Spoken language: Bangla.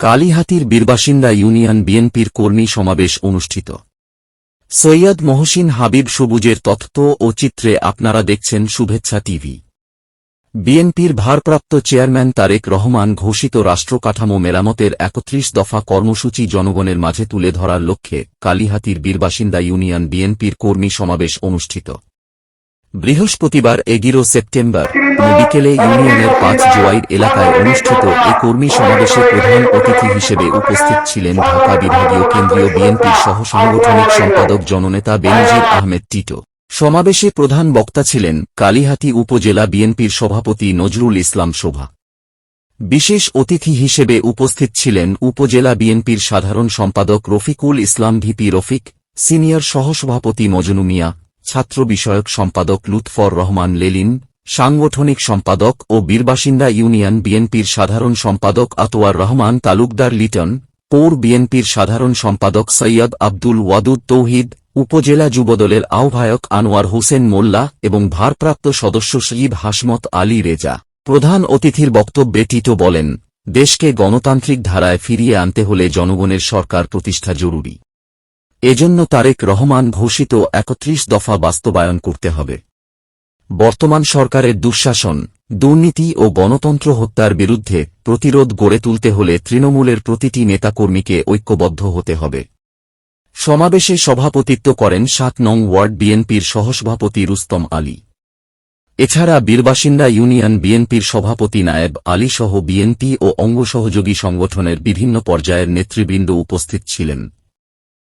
কালীহাতির বীরবাসিন্দা ইউনিয়ন বিএনপির কর্মী সমাবেশ অনুষ্ঠিত। সৈয়দ মহসিন হাবিব সবুজের তথ্য ও চিত্রে আপনারা দেখছেন শুভেচ্ছা টিভি। বিএনপির ভারপ্রাপ্ত চেয়ারম্যান তারেক রহমান ঘোষিত রাষ্ট্রকাঠামো মেরামতের একত্রিশ দফা কর্মসূচি জনগণের মাঝে তুলে ধরার লক্ষ্যে কালীহাতির বীরবাসিন্দা ইউনিয়ন বিএনপির কর্মী সমাবেশ অনুষ্ঠিত। বৃহস্পতিবার এগিরো সেপ্টেম্বর, বিকেলে ইউনিয়নের পাঁচ জোয়াইর এলাকায় অনুষ্ঠিত এ কর্মী সমাবেশে প্রধান অতিথি হিসেবে উপস্থিত ছিলেন ঢাকা বিভাগীয় কেন্দ্রীয় বিএনপির সহ সাংগঠনিক সম্পাদক জননেতা বেনজির আহমেদ টিটো। সমাবেশে প্রধান বক্তা ছিলেন কালিহাতি উপজেলা বিএনপির সভাপতি নজরুল ইসলাম শোভা। বিশেষ অতিথি হিসেবে উপস্থিত ছিলেন উপজেলা বিএনপির সাধারণ সম্পাদক রফিকুল ইসলাম ভিপি রফিক, সিনিয়র সহসভাপতি মজনু মিয়া ছাত্র বিষয়ক সম্পাদক লুৎফর রহমান লেলিন, সাংগঠনিক সম্পাদক ও বীরবাসিন্দা ইউনিয়ন বিএনপির সাধারণ সম্পাদক আতোয়ার রহমান, তালুকদার লিটন, পৌর বিএনপির সাধারণ সম্পাদক সৈয়দ আব্দুল ওয়াদুদ তৌহিদ, উপজেলা যুবদলের আহ্বায়ক আনোয়ার হোসেন মোল্লা এবং ভারপ্রাপ্ত সদস্য সঈদ হাসমত আলী রেজা। প্রধান অতিথির বক্তব্যে টিটো বলেন, দেশকে গণতান্ত্রিক ধারায় ফিরিয়ে আনতে হলে জনগণের সরকার প্রতিষ্ঠা জরুরি। এজন্য তারেক রহমান ঘোষিত একত্রিশ দফা বাস্তবায়ন করতে হবে। বর্তমান সরকারের দুঃশাসন, দুর্নীতি ও গণতন্ত্র হত্যার বিরুদ্ধে প্রতিরোধ গড়ে তুলতে হলে তৃণমূলের প্রতিটি নেতাকর্মীকে ঐক্যবদ্ধ হতে হবে। সমাবেশে সভাপতিত্ব করেন সাত নং ওয়ার্ড বিএনপির সহসভাপতি রুস্তম আলী। এছাড়া বীরবাসিন্দা ইউনিয়ন বিএনপির সভাপতি নায়েব আলী সহ বিএনপি ও অঙ্গ সহযোগী সংগঠনের বিভিন্ন পর্যায়ের নেতৃবৃন্দ উপস্থিত ছিলেন।